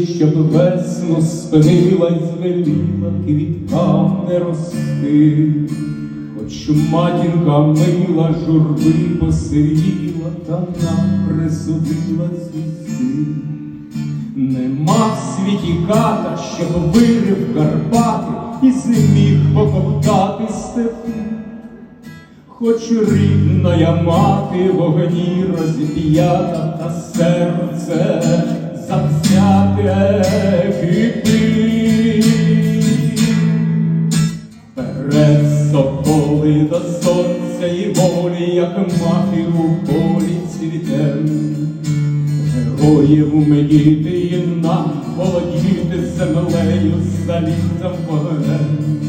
Щоб весну спинила й звеліла квіткам не рости, хоч матінка мила журби посивіла, та нам присудила звізди. Нема в світі ката, щоб вирив Карпати і зміг покоптати степи. Хоч рідна я мати в огні розіп'ята, та як мати у полі цвітем. Героїв медіти і нам володіти землею залізом вогнем.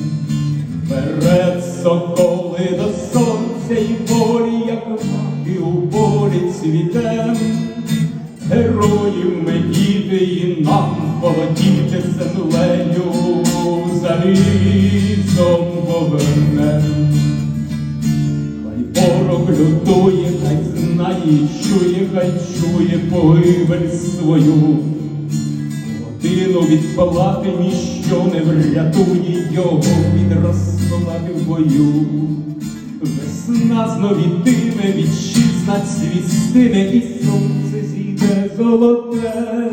Перед соколи до сонця і волі, як мати у полі цвітем. Героїв медіти і нам володіти землею залізом вогнем. Хай ворог лютує, хай знає і чує, хай чує погибель свою. Годину від палати ніщо не врятує його від розколати в бою. Весна знов ітиме, від шістнадцять свістиме, і сонце зійде золоте.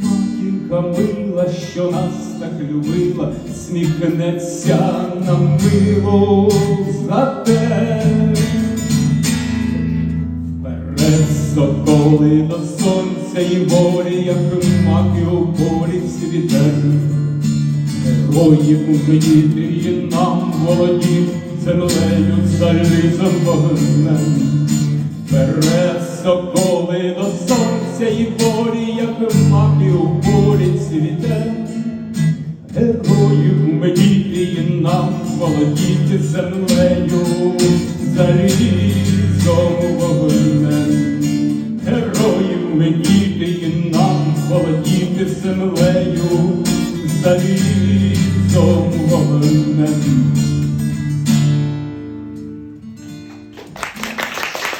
Матінка мила, що нас так любила, сміхнеться нам мило за те. Соколи до сонця і волі, як маки у полі цвітем. Героїв медіти і нам володів землею залізом вогнем. Вперед соколи до сонця і волі, як маки у полі цвітем. Героїв медіти і нам володіти землею залізом землею, залізом вогнем.